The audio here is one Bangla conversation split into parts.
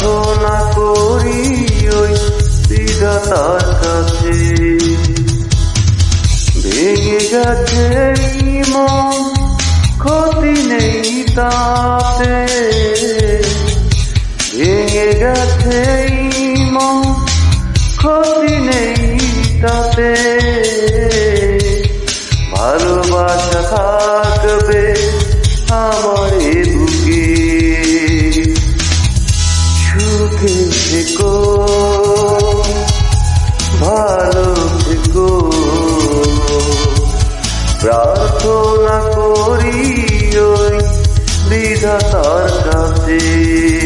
প্রার্থনা করি ওই বিধাতার কাছে। ভেঙে গেছে মন ক্ষতি নেই তাতে। ভেঙে গেছে মন ক্ষতি নেই তাতে। বিধাতার কাছে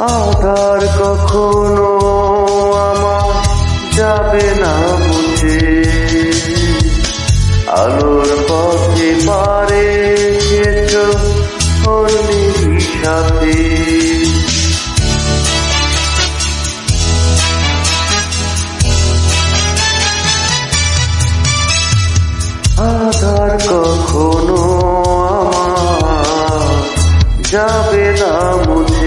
আধার কখনো আমার যাবে না বুঝে। আলোর পথে পারে সাথে। আধার কখনো আমার যাবে না মুঝে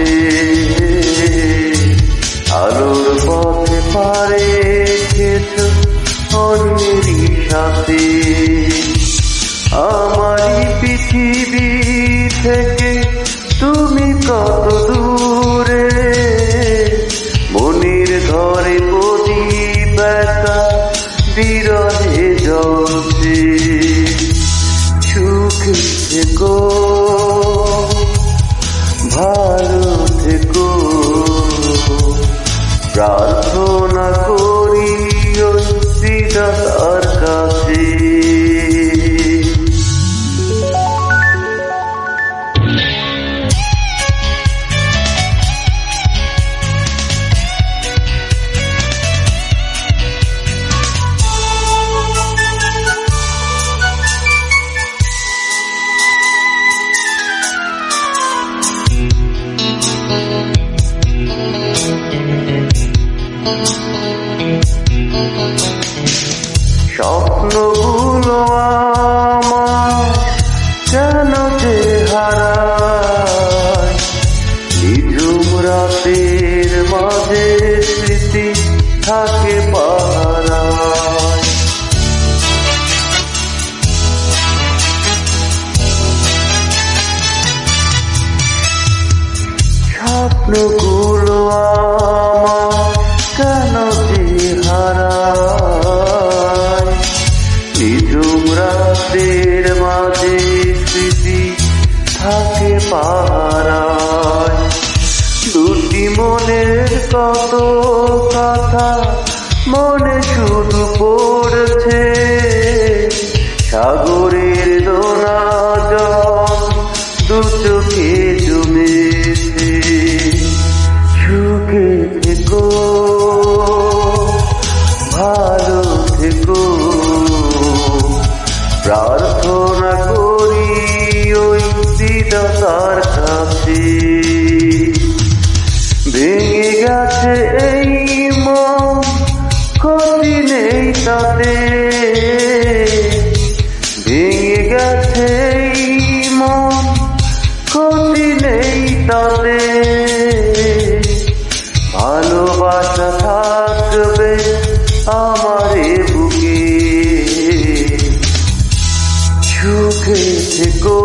পৃথিবী থেকে তুমি কত দূরে? মনির ঘরে প্রদীপ একা বিরহে জ্বলছে সুখে থেকো, ভালো থেকো। প্রার্থনা স্বপ্নগুলো আমার কেন যে হারায় রাতের মাঝে স্মৃতি থাকে পাহারায়। স্বপ্নগুলো যে হারায় মাঝে স্মৃতি থাকে পাহারায়। দুটি কত কথা মনে শুধু পড়ছে। সাগরের দোনা জল দু বুকে। সুখে থেকো